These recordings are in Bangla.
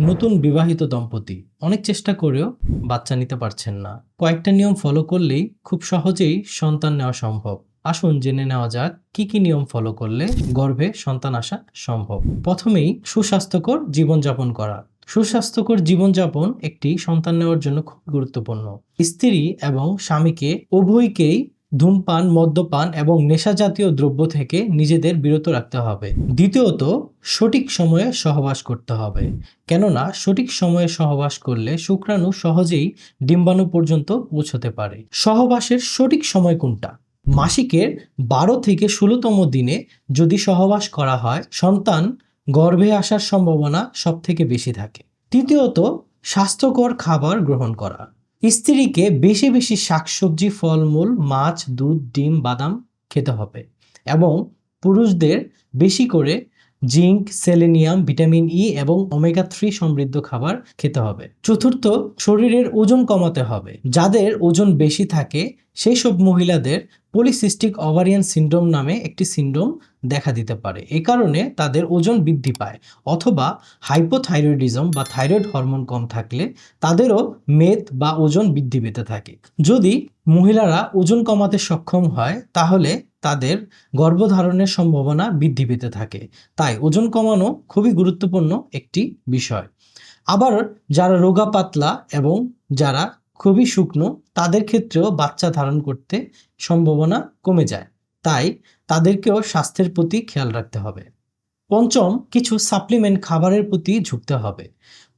নতুন বিবাহিত দম্পতি অনেক চেষ্টা করেও বাচ্চা নিতে পারছেন না। কয়েকটা নিয়ম ফলো করলেই খুব সহজেই সন্তান নেওয়া সম্ভব। আসুন জেনে নেওয়া যাক, কি কি নিয়ম ফলো করলে গর্ভে সন্তান আসা সম্ভব? প্রথমেই সুস্বাস্থ্যকর জীবনযাপন করা। সুস্বাস্থ্যকর জীবনযাপন একটি সন্তান নেওয়ার জন্য খুব গুরুত্বপূর্ণ। স্ত্রী এবং স্বামীকে উভয়কেই ধূমপান, মদ্যপান এবং নেশা জাতীয় দ্রব্য থেকে নিজেদের বিরত রাখতে হবে। দ্বিতীয়ত, সঠিক সময়ে সহবাস করতে হবে। কেননা, সঠিক সময়ে সহবাস করলে শুক্রাণু সহজেই ডিম্বাণু পর্যন্ত পৌঁছতে পারে। সহবাসের সঠিক সময় কোনটা? মাসিকের বারো থেকে ষোলোতম দিনে যদি সহবাস করা হয়, সন্তান গর্ভে আসার সম্ভাবনা সব থেকে বেশি থাকে। তৃতীয়ত, স্বাস্থ্যকর খাবার গ্রহণ করা। স্ত্রীকে বেশি বেশি শাকসবজি, ফলমূল, মাছ, দুধ, ডিম, বাদাম খেতে হবে এবং পুরুষদের বেশি করে জিঙ্ক, সেলেনিয়াম, ভিটামিন ই এবং ওমেগা থ্রি সমৃদ্ধ খাবার খেতে হবে। চতুর্থ, শরীরের ওজন কমাতে হবে। যাদের ওজন বেশি থাকে সেই সব মহিলাদের পলিসিস্টিক ওভারিয়ান সিন্ড্রোম নামে একটি সিন্ড্রোম দেখা দিতে পারে। এ কারণে তাদের ওজন বৃদ্ধি পায়। অথবা হাইপোথাইরয়েডিজম বা থাইরয়েড হরমোন কম থাকলে তাদেরও মেদ বা ওজন বৃদ্ধি পেতে থাকে। যদি মহিলারা ওজন কমাতে সক্ষম হয়, তাহলে তাদের গর্ভধারণের সম্ভাবনা বৃদ্ধি পেতে থাকে। তাই ওজন কমানো খুবই গুরুত্বপূর্ণ একটি বিষয়। আবার যারা রোগা পাতলা এবং যারা খুবই শুকনো, তাদের ক্ষেত্রেও বাচ্চা ধারণ করতে সম্ভাবনা কমে যায়। তাই তাদেরকেও স্বাস্থ্যের প্রতি খেয়াল রাখতে হবে। পঞ্চম, কিছু সাপ্লিমেন্ট খাবারের প্রতি ঝুঁকতে হবে।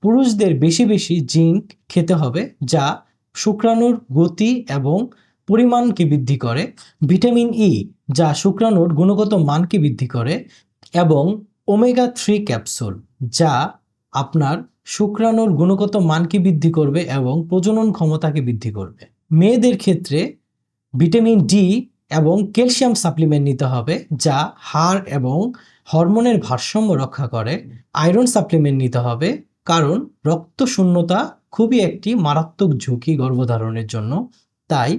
পুরুষদের বেশি বেশি জিঙ্ক খেতে হবে যা শুক্রাণুর গতি এবং পরিমাণকে বৃদ্ধি করে? ভিটামিন ই যা শুক্রাণুর গুণগত মানকে বৃদ্ধি করে? এবং ওমেগা থ্রি ক্যাপসুল, যা আপনার শুক্রাণুর গুণগত মানকে বৃদ্ধি করবে এবং প্রজনন ক্ষমতাকে বৃদ্ধি করবে? মেয়েদের ক্ষেত্রে ভিটামিন ডি এবং ক্যালসিয়াম সাপ্লিমেন্ট নিতে হবে, যা হাড় এবং হরমোনের ভারসাম্য রক্ষা করে। আয়রন সাপ্লিমেন্ট নিতে হবে, কারণ রক্ত শূন্যতা খুবই একটি মারাত্মক ঝুঁকি গর্ভধারণের জন্য। তাই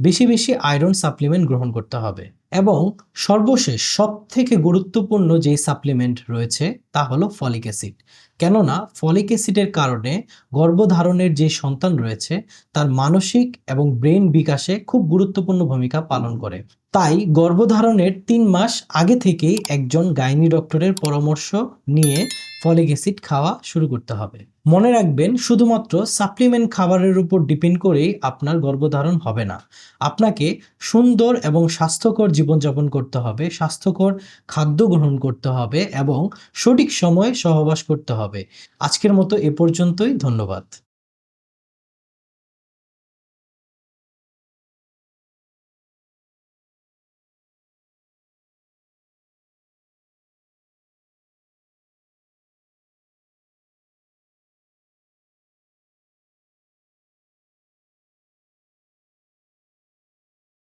বেশি বেশি আয়রন সাপ্লিমেন্ট গ্রহণ করতে হবে। এবং সর্বশেষ সব থেকে গুরুত্বপূর্ণ যে সাপ্লিমেন্ট রয়েছে তা হলো ফলিক অ্যাসিড কেননা ফলিক অ্যাসিডের কারণে গর্ভধারণের যে সন্তান রয়েছে, তার মানসিক এবং ব্রেন বিকাশে খুব গুরুত্বপূর্ণ ভূমিকা পালন করে। তাই গর্ভধারণের তিন মাস আগে থেকেই একজন গাইনি ডক্টরের পরামর্শ নিয়ে ফলিক অ্যাসিড খাওয়া শুরু করতে হবে। মনে রাখবেন, শুধুমাত্র সাপ্লিমেন্ট খাবারের উপর ডিপেন্ড করেই আপনার গর্ভধারণ হবে না। আপনাকে সুন্দর এবং স্বাস্থ্যকর জীবনযাপন করতে হবে, স্বাস্থ্যকর খাদ্য গ্রহণ করতে হবে এবং সঠিক সময়ে সহবাস করতে হবে। আজকের মতো এ পর্যন্তই ধন্যবাদ।